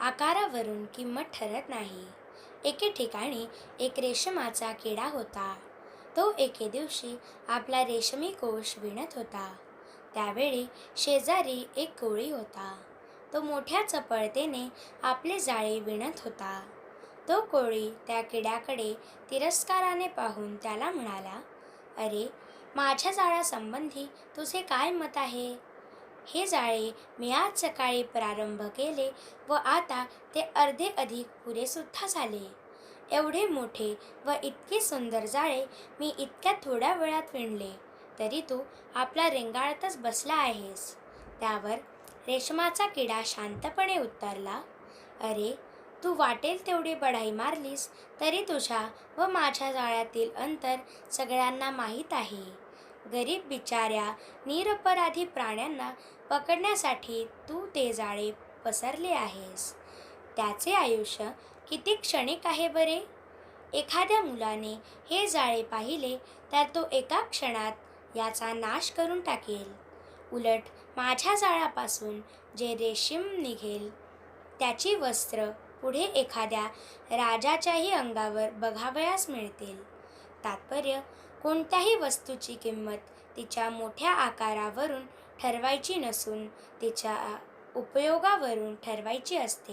आकारावरून किंमत ठरत नाही. एके ठिकाणी एक रेशमाचा किडा होता. तो एके दिवशी आपला रेशमी कोश विणत होता. त्यावेळी शेजारी एक कोळी होता. तो मोठ्या चपळतेने आपले जाळे विणत होता. तो कोळी त्या किड्याकडे तिरस्काराने पाहून त्याला म्हणाला अरे माझ्या जाळ्यासंबंधी तुझे काय मत आहे? हे जाळे मी आज सकाळी प्रारंभ केले व आता ते अर्धे अधिक पुरेसुद्धा झाले. एवढे मोठे व इतके सुंदर जाळे मी इतक्या थोड्या वेळात विणले तरी तू आपला रेंगाळतच बसला आहेस. त्यावर रेशमाचा किडा शांतपणे उत्तरला अरे तू वाटेल तेवढी बढाई मारलीस तरी तुझ्या व माझ्या जाळ्यातील अंतर सगळ्यांना माहीत आहे. गरीब बिचाऱ्या निरपराधी प्राण्यांना पकडण्यासाठी तू ते जाळे पसरले आहेस. त्याचे आयुष्य किती क्षणिक आहे बरे? एखाद्या मुलाने हे जाळे पाहिले तर तो एका क्षणात याचा नाश करून टाकेल. उलट माझ्या जाळ्यापासून जे रेशीम निघेल त्याची वस्त्र पुढे एखाद्या राजाच्याही अंगावर बघावयास मिळतील. तात्पर्य कोणत्याही वस्तूची किंमत तिच्या मोठ्या आकारावरून ठरवायची नसून तिच्या उपयोगावरून ठरवायची असते.